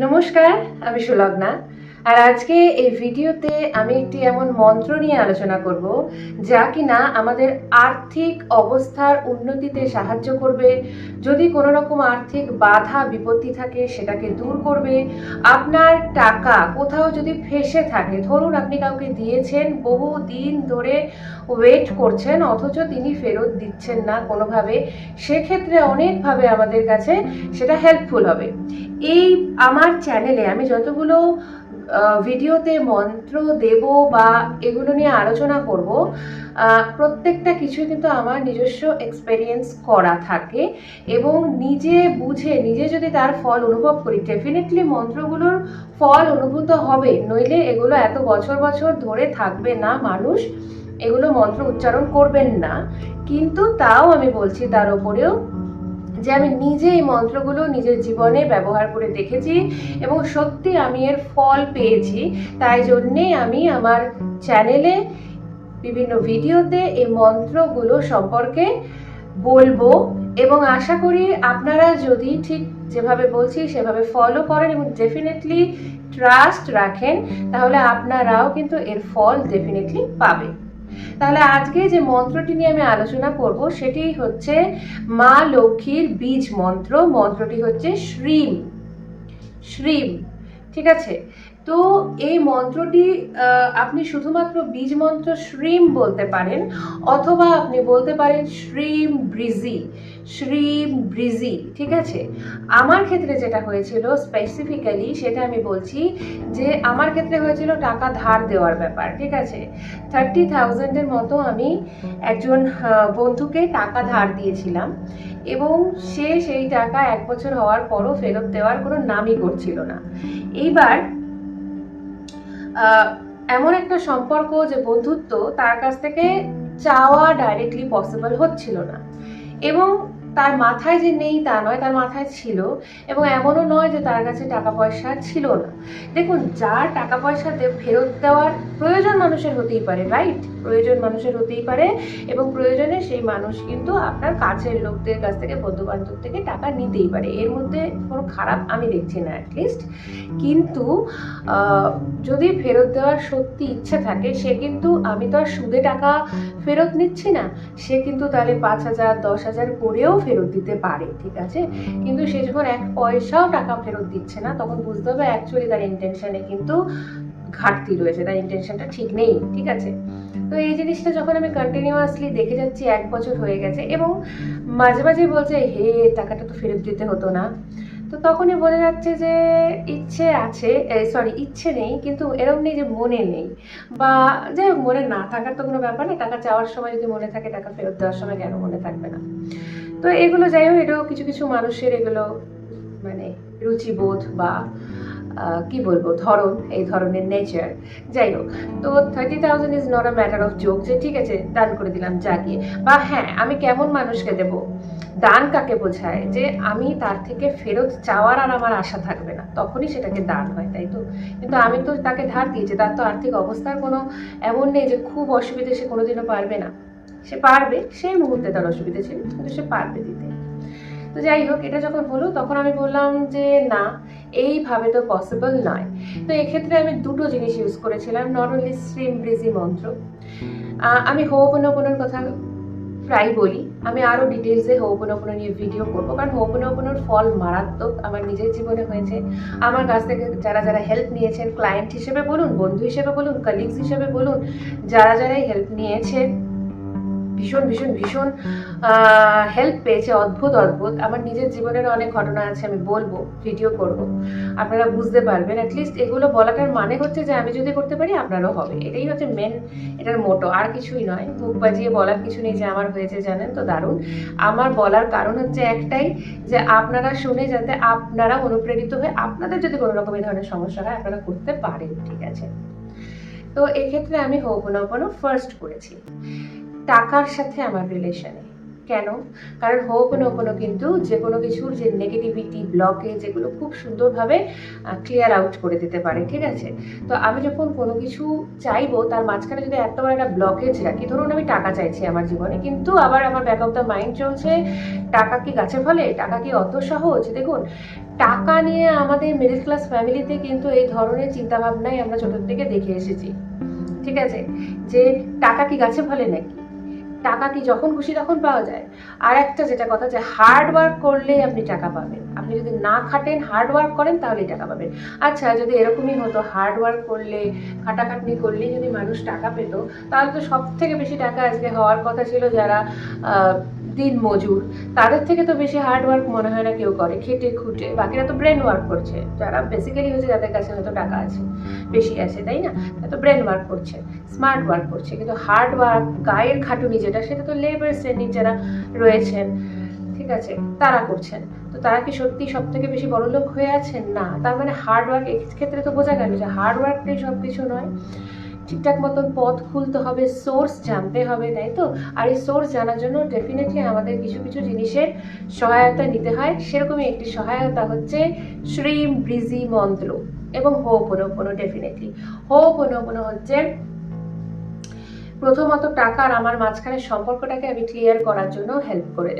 নমস্কার আমি সুলগ্না। আর আজকে এই ভিডিওতে আমি একটি এমন মন্ত্র নিয়ে আলোচনা করব, যা কিনা আমাদের আর্থিক অবস্থার উন্নতিতে সাহায্য করবে। যদি কোনো রকম আর্থিক বাধা, বিপত্তি থাকে, সেটাকে দূর করবে। আপনার টাকা কোথাও যদি ফেসে থাকে, ধরুন আপনি কাউকে দিয়েছেন, বহু দিন ধরে ওয়েট করছেন, অথচ তিনি ফেরত দিচ্ছেন না কোনোভাবে, সেক্ষেত্রে অনেকভাবে আমাদের কাছে সেটা হেল্পফুল হবে। এই আমার চ্যানেলে আমি যতগুলো ভিডিওতে মন্ত্র দেব বা এগুলো নিয়ে আলোচনা করব প্রত্যেকটা কিছুই কিন্তু আমার নিজস্ব এক্সপেরিয়েন্স করা থাকে এবং নিজে বুঝে, নিজে যদি তার ফল অনুভব করি ডেফিনেটলি মন্ত্রগুলোর ফল অনুভূত হবে, নইলে এগুলো এত বছর বছর ধরে থাকবে না মানুষ, এগুলো মন্ত্র উচ্চারণ করবেন না। কিন্তু তাও আমি বলছি, তার উপরেও যে আমি নিজে এই মন্ত্রগুলো নিজের জীবনে ব্যবহার করে দেখেছি এবং সত্যি আমি এর ফল পেয়েছি। তাই জন্যেই আমি আমার চ্যানেলে বিভিন্ন ভিডিওতে এই মন্ত্রগুলো সম্পর্কে বলব এবং আশা করি আপনারা যদি ঠিক যেভাবে বলছি সেভাবে ফলো করেন এবং ডেফিনেটলি ট্রাস্ট রাখেন, তাহলে আপনারাও কিন্তু এর ফল ডেফিনেটলি পাবেন। তাহলে আজকে যে মন্ত্রটি নিয়ে আমি আলোচনা করব, সেটি হচ্ছে মা লক্ষ্মীর বীজ মন্ত্র। মন্ত্রটি হচ্ছে শ্রীম। শ্রীম, ঠিক আছে? তো এই মন্ত্রটি আপনি শুধুমাত্র বীজ মন্ত্র শ্রীম বলতে পারেন, অথবা আপনি বলতে পারেন শ্রীম ব্রিজি শ্রীম ব্রিজি, ঠিক আছে? আমার ক্ষেত্রে যেটা হয়েছিল স্পেসিফিক্যালি সেটা আমি বলছি যে আমার ক্ষেত্রে হয়েছিল টাকা ধার দেওয়ার ব্যাপার, ঠিক আছে? থার্টি থাউজেন্ডের মতো আমি একজন বন্ধুকে টাকা ধার দিয়েছিলাম এবং সে সেই টাকা এক বছর হওয়ার পরও ফেরত দেওয়ার কোনো নামই করছিল না। এইবার এমন একটা সম্পর্ক যে বন্ধুত্ব তার কাছ থেকে চাওয়া ডাইরেক্টলি পসিবল হচ্ছিল না। এবং তার মাথায় যে নেই তা নয়, তার মাথায় ছিল এবং এমনও নয় যে তার কাছে টাকা পয়সা ছিল না। দেখুন, যার টাকা পয়সা ফেরত দেওয়ার প্রয়োজন মানুষের হতেই পারে রাইট প্রয়োজন মানুষের হতেই পারে এবং প্রয়োজনে সেই মানুষ কিন্তু আপনার কাছের লোকদের কাছ থেকে বন্ধু বান্ধব থেকে টাকা নিতেই পারে। এর মধ্যে কোনো খারাপ আমি দেখছি না অ্যাটলিস্ট কিন্তু যদি ফেরত দেওয়ার সত্যি ইচ্ছে থাকে, সে কিন্তু, আমি তো আর সুদে টাকা ফেরত নিচ্ছি না, সে কিন্তু তাহলে পাঁচ হাজার, দশ হাজার করেও ফেরত দিতে পারে, ঠিক আছে? কিন্তু সে যখন এক পয়সাও টাকা ফেরত দিচ্ছে না, তখন বুঝতে হবে অ্যাকচুয়ালি তার ইন্টেনশনে কিন্তু ঘাটতি রয়েছে, তার ইন্টেনশনটা ঠিক নেই, ঠিক আছে? তো এই জিনিসটা যখন আমি কন্টিনিউয়াসলি দেখে যাচ্ছি, এক বছর হয়ে গেছে এবং মাঝে মাঝে বলছে, হে, টাকাটা তো ফেরত দিতে হতো না। তো তখনই বোঝা যাচ্ছে যে ইচ্ছে আছে সরি ইচ্ছে নেই, কিন্তু এরকম নেই যে মনে নেই। বা হোক, মনে না থাকার তো কোনো ব্যাপার নেই টাকা চাওয়ার সময় যদি মনে থাকে, টাকা ফেরত দেওয়ার সময় কেন মনে থাকবে না? তো এগুলো যাই হোক এটাও কিছু কিছু মানুষের এগুলো মানে রুচিবোধ বা কি বলব, ধরন, এই ধরনের নেচার যাই হোক, তো thirty thousand is not a matter of joke যে ঠিক আছে দান করে দিলাম জাগিয়ে বা হ্যাঁ আমি কেমন মানুষকে দেব? দান কাকে বোঝায়? যে আমি তার থেকে ফেরত চাওয়ার আর আমার আশা থাকবে না। তখনই সেটাকে দান হয়, তাই তো? কিন্তু আমি তো তাকে ধার দিয়েছি, তার তো আর্থিক অবস্থার কোনো এমন নেই যে খুব অসুবিধে সে কোনোদিনও পারবে না। সে পারবে, সেই মুহূর্তে তার অসুবিধা ছিল, কিন্তু সে পারবে দিতে। তো যাই হোক, এটা যখন হলো, তখন আমি বললাম যে, না, এইভাবে তো পসিবল নয়। তো এক্ষেত্রে আমি দুটো জিনিস ইউজ করেছিলাম নট অনলি স্ট্রিম ব্রিজি মন্ত্র। আমি হোপনোপনোর কথা প্রায় বলি। আমি আরও ডিটেলসে হোপনোপনো নিয়ে ভিডিও করব, কারণ হোপনোপনোর ফল মারাত্মক, আমার নিজের জীবনে হয়েছে। আমার কাছ থেকে যারা যারা হেল্প নিয়েছেন ক্লায়েন্ট হিসেবে বলুন, বন্ধু হিসেবে বলুন কলিগস হিসেবে বলুন, যারা যারাই হেল্প নিয়েছেন ভীষণ ভীষণ ভীষণ হেল্প পেয়েছে অদ্ভুত অদ্ভুত। আমার নিজের জীবনের অনেক ঘটনা আছে আমি বলব ভিডিও করব। আপনারা বুঝতে পারবেন অ্যাটলিস্ট এগুলো বলাটার মানে হচ্ছে যে আমি যদি করতে পারি আপনারও হবে। এটাই হচ্ছে মেন এটার মোটো আর কিছুই নয়। মুখ বাজিয়ে বলার কিছু নেই যে আমার হয়েছে জানেন তো দারুণ। আমার বলার কারণ হচ্ছে একটাই যে আপনারা শুনে যাতে আপনারা অনুপ্রেরিত হয়ে আপনাদের যদি কোনো রকম এই ধরনের সমস্যা হয় আপনারা করতে পারেন ঠিক আছে? তো এক্ষেত্রে আমি হোপনোপনো ফার্স্ট করেছি। টাকার সাথে আমার রিলেশনে কেন? কারণ হোপনো কোনো কিন্তু যে কোনো কিছুর যে নেগেটিভিটি ব্লকে যেগুলো খুব সুন্দরভাবে ক্লিয়ার আউট করে দিতে পারে, ঠিক আছে? তো আমি যখন কোনো কিছু চাইব, তার মাঝখানে যদি এত বড় একটা ব্লকেজ রাখি ধরুন আমি টাকা চাইছি আমার জীবনে, কিন্তু আবার আমার ব্যাক অফ দ্য মাইন্ড চলছে, টাকা কি গাছে ফলে? টাকা কি অত সহজ? দেখুন, টাকা নিয়ে আমাদের মিডল ক্লাস ফ্যামিলিতে কিন্তু এই ধরনের চিন্তাভাবনাই আমরা ছোটোর থেকে দেখে এসেছি, ঠিক আছে? যে টাকা কি গাছে ফলে নাকি? টাকা কি যখন খুশি তখন পাওয়া যায়। আর একটা যেটা কথা যে হার্ড ওয়ার্ক করলেই আপনি টাকা পাবেন। আপনি যদি না খাটেন হার্ড ওয়ার্ক করেন তাহলেই টাকা পাবেন। আচ্ছা যদি এরকমই হতো হার্ড ওয়ার্ক করলে, খাটাখাটনি করলেই যদি মানুষ টাকা পেত, তাহলে তো সব থেকে বেশি টাকা আজকে হওয়ার কথা ছিল যারা দিন মজুর। তাদের থেকে তো বেশি হার্ড ওয়ার্ক মনে হয় না কেউ করে। খেটে খুঁটে। বাকিরা তো ব্রেন ওয়ার্ক করছে। যারা বেসিক্যালি হচ্ছে যাদের কাছে হয়তো টাকা আছে, বেশি আছে, তাই না? তারা তো ব্রেন ওয়ার্ক করছে স্মার্ট ওয়ার্ক করছে। কিন্তু হার্ড ওয়ার্ক গায়ের খাটুনি যেটা, সেটা তো লেবার শ্রেণির যারা রয়েছেন, ঠিক আছে, তারা করছেন। তো তারা কি সত্যি সব থেকে বেশি বড় লোক হয়ে আছেন? না। তার মানে হার্ড ওয়ার্ক ক্ষেত্রে তো বোঝা গেল যে হার্ড ওয়ার্কটাই সব কিছু নয়। ঠিকঠাক মতন পথ খুলতে হবে সোর্স জানতে হবে, তাই তো? আর এই সোর্স জানার জন্য ডেফিনেটলি আমাদের কিছু কিছু জিনিসের সহায়তা নিতে হয়। সেরকমই একটি সহায়তা হচ্ছে শ্রীম ব্রিজি মন্ত্র এবং হো পোনো ডেফিনেটলি হো পোনো হচ্ছে প্রথমত টাকা আর আমার মাঝখানে সম্পর্কটাকে আমি ক্লিয়ার করার জন্য হেল্প করে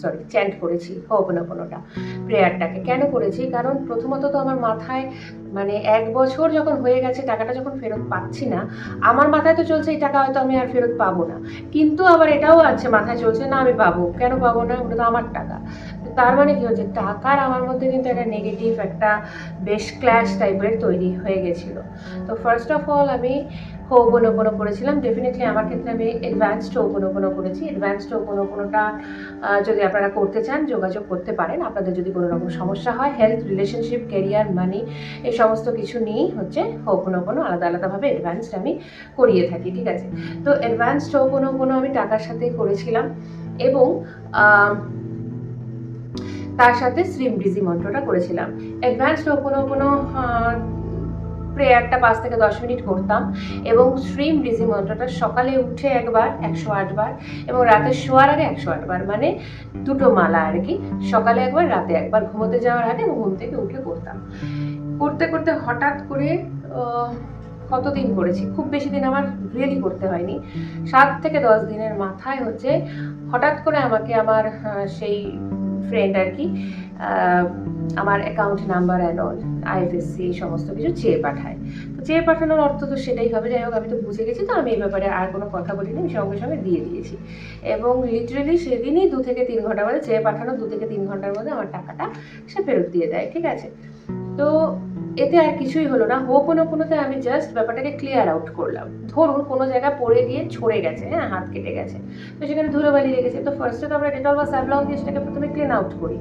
সরি চ্যান্ট করেছি হোপনোপনোটা প্রেয়ারটাকে কেন করেছি? কারণ প্রথমত তো আমার মাথায় মানে এক বছর যখন হয়ে গেছে, টাকাটা যখন ফেরত পাচ্ছি না, আমার মাথায় তো চলছে এই টাকা হয়তো আমি আর ফেরত পাবো না। কিন্তু আবার এটাও আছে, মাথায় চলছে, না, আমি পাবো। কেন পাবো না? ওটা তো আমার টাকা। তার মানে কি হচ্ছে? টাকার আমার মধ্যে কিন্তু একটা নেগেটিভ একটা বেশ ক্ল্যাশ টাইপের তৈরি হয়ে গেছিল। তো ফার্স্ট অফ অল আমি হোপনোপনো করেছিলাম। ডেফিনেটলি আমার ক্ষেত্রে আমি অ্যাডভান্সড হোপনোপনো করেছি। অ্যাডভান্সড হোপনোপনোটা যদি আপনারা করতে চান, যোগাযোগ করতে পারেন। আপনাদের যদি কোনো রকম সমস্যা হয় হেলথ রিলেশনশিপ কেরিয়ার মানি এই সমস্ত কিছু নিয়েই হচ্ছে হোপনোপনো আলাদা আলাদাভাবে অ্যাডভান্সড আমি করিয়ে থাকি, ঠিক আছে? তো অ্যাডভান্সড হোপনোপনো আমি টাকার সাথে করেছিলাম এবং তার সাথে শ্রীম ব্রিজি মন্ত্রটা করেছিলাম। অ্যাডভান্সড হোপনোপনো প্রেয়ারটা পাঁচ থেকে দশ মিনিট করতাম এবং শ্রীম ব্রিজি মন্ত্রটা সকালে উঠে একবার, একশো আটবার এবং রাতে শোয়ার আগে একশো আটবার মানে দুটো মালা আর কি। সকালে একবার, রাতে একবার ঘুমোতে যাওয়ার আগে এবং ঘুম থেকে উঠে করতাম। করতে করতে হঠাৎ করে কতদিন করেছি? খুব বেশি দিন আমার রিয়েলি করতে হয়নি। সাত থেকে দশ দিনের মাথায় হচ্ছে হঠাৎ করে আমাকে আমার সেই ফ্রেন্ড আর কি আমার account number and all IFSC সমস্ত কিছু চেয়ে পাঠায়। তো চেয়ে পাঠানোর অর্থ তো সেটাই হবে। যাই হোক, আমি তো বুঝে গেছি তো, আমি এই ব্যাপারে আর কোনো কথা বলিনি, আমি সঙ্গে সঙ্গে দিয়ে দিয়েছি। এবং লিটারেলি সেদিনই দু থেকে তিন ঘণ্টার মধ্যে, চেয়ে পাঠানো দু থেকে তিন ঘণ্টার মধ্যে আমার টাকাটা সে ফেরত দিয়ে দেয়, ঠিক আছে? তো এতে আর কিছুই হলো না। হোপনোপনোতে আমি জাস্ট ব্যাপারটাকে ক্লিয়ার আউট করলাম। ধরুন কোনো জায়গায় পড়ে গিয়ে ছড়ে গেছে হ্যাঁ হাত কেটে গেছে। তো সেখানে ধুলোবালি লেগেছে। তো ফার্স্টে তো আমরা ডেটল বা স্যাভলন দিয়ে সেটাকে প্রথমে ক্লিন আউট করি।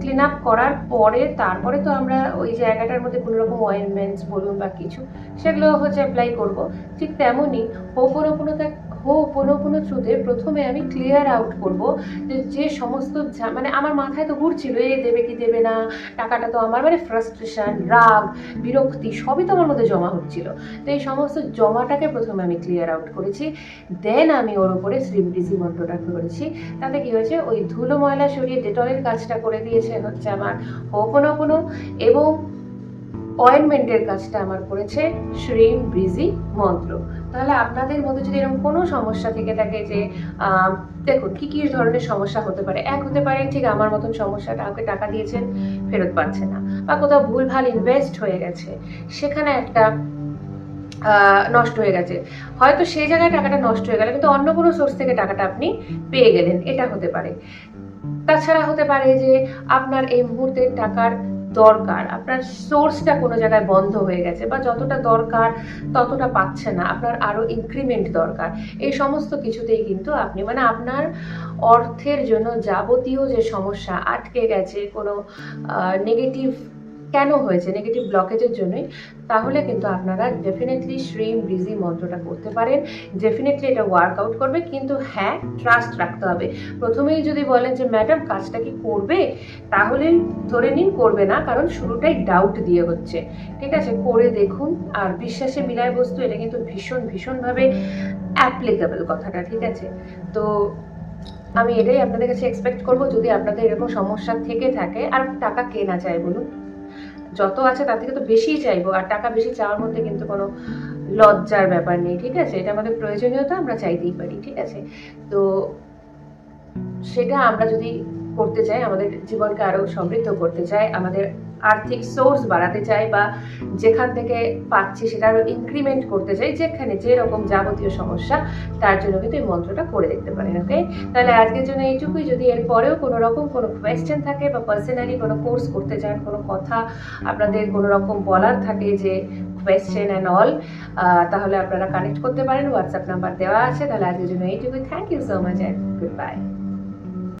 ক্লিন আপ করার পরে তারপরে তো আমরা ওই জায়গাটার মধ্যে কোনো রকম অয়েনমেন্টস বলুন বা কিছু, সেগুলো হচ্ছে অ্যাপ্লাই করব। ঠিক তেমনই হোপনোপনোতে হোপনোপনো থ্রুতে প্রথমে আমি ক্লিয়ার আউট করব যে যে সমস্ত মানে আমার মাথায় তো ঘুরছিল, এ দেবে কি দেবে না, টাকাটা তো আমার মানে ফ্রাস্ট্রেশন রাগ, বিরক্তি সবই তো আমার মধ্যে জমা হচ্ছিল। তো এই সমস্ত জমাটাকে প্রথমে আমি ক্লিয়ার আউট করেছি দেন আমি ওর উপরে শ্রীমৃজি মন্ত্রটা করেছি। তাতে কি হয়েছে, ওই ধুলো ময়লা সরিয়ে ডেটলের কাজটা করে দিয়েছে হচ্ছে আমার হোপনোপনো এবং অয়েনমেন্টের কাজটা আমার করেছে শ্রীম ব্রিজি মন্ত্র। তাহলে আপনাদের মধ্যে যদি এরকম কোনো সমস্যা থেকে থাকে যে দেখুন, কি কি ধরনের সমস্যা হতে পারে? এক হতে পারে, ঠিক আমার মতন সমস্যা, কাউকে টাকা দিয়েছেন, ফেরত পাচ্ছে না। বা কোথাও ভুলভাল ইনভেস্ট হয়ে গেছে, সেখানে একটা নষ্ট হয়ে গেছে। হয়তো সেই জায়গায় টাকাটা নষ্ট হয়ে গেল, কিন্তু অন্য কোনো সোর্স থেকে টাকাটা আপনি পেয়ে গেলেন, এটা হতে পারে। তাছাড়া হতে পারে যে, আপনার এই মুহূর্তে টাকার দরকার। আপনার সোর্সটা কোনো জায়গায় বন্ধ হয়ে গেছে বা যতটা দরকার ততটা পাচ্ছে না। আপনার আরও ইনক্রিমেন্ট দরকার। এই সমস্ত কিছুতেই কিন্তু আপনি মানে আপনার অর্থের জন্য যাবতীয় যে সমস্যা আটকে গেছে, কোনো নেগেটিভ কেন হয়েছে নেগেটিভ ব্লকেজের জন্যই, তাহলে কিন্তু আপনারা ডেফিনেটলি শ্রীম ব্রিজি মন্ত্রটা করতে পারেন। ডেফিনেটলি এটা ওয়ার্কআউট করবে, কিন্তু হ্যাঁ ট্রাস্ট রাখতে হবে। প্রথমেই যদি বলেন যে ম্যাডাম কাজটা কি করবে? তাহলে ধরে নিন করবে না, কারণ শুরুটাই ডাউট দিয়ে হচ্ছে। ঠিক আছে? করে দেখুন, আর বিশ্বাসে মিলায় বস্তু, এটা কিন্তু ভীষণ, ভীষণভাবে অ্যাপ্লিকেবল কথাটা, ঠিক আছে? তো আমি এটাই আপনাদের কাছে এক্সপেক্ট করব, যদি আপনাদের এরকম সমস্যা থেকে থাকে, আর টাকা কে না চায় বলুন? যত আছে তার থেকে তো বেশিই চাইব। আর টাকা বেশি চাওয়ার মধ্যে কিন্তু কোনো লজ্জার ব্যাপার নেই, ঠিক আছে? এটা আমাদের প্রয়োজনীয়তা, আমরা চাইতেই পারি, ঠিক আছে? তো সেটা আমরা যদি করতে চাই, আমাদের জীবনকে আরও সমৃদ্ধ করতে চাই, আমাদের আর্থিক সোর্স বাড়াতে চাই বা যেখান থেকে পাচ্ছি সেটা আরও ইনক্রিমেন্ট করতে চাই, যেখানে যেরকম যাবতীয় সমস্যা, তার জন্য কিন্তু এই মন্ত্রটা করে দেখতে পারেন ওকে তাহলে আজকের জন্য এইটুকুই। যদি এর পরেও কোনো রকম কোনো কোয়েশ্চেন থাকে বা পার্সোনালি কোনো কোর্স করতে চান, কোনো কথা আপনাদের কোনো রকম বলার থাকে যে কোয়েশ্চেন অ্যান্ড অল তাহলে আপনারা কানেক্ট করতে পারেন। হোয়াটসঅ্যাপ নাম্বার দেওয়া আছে। তাহলে আজকের জন্য এইটুকুই। Thank you so much and goodbye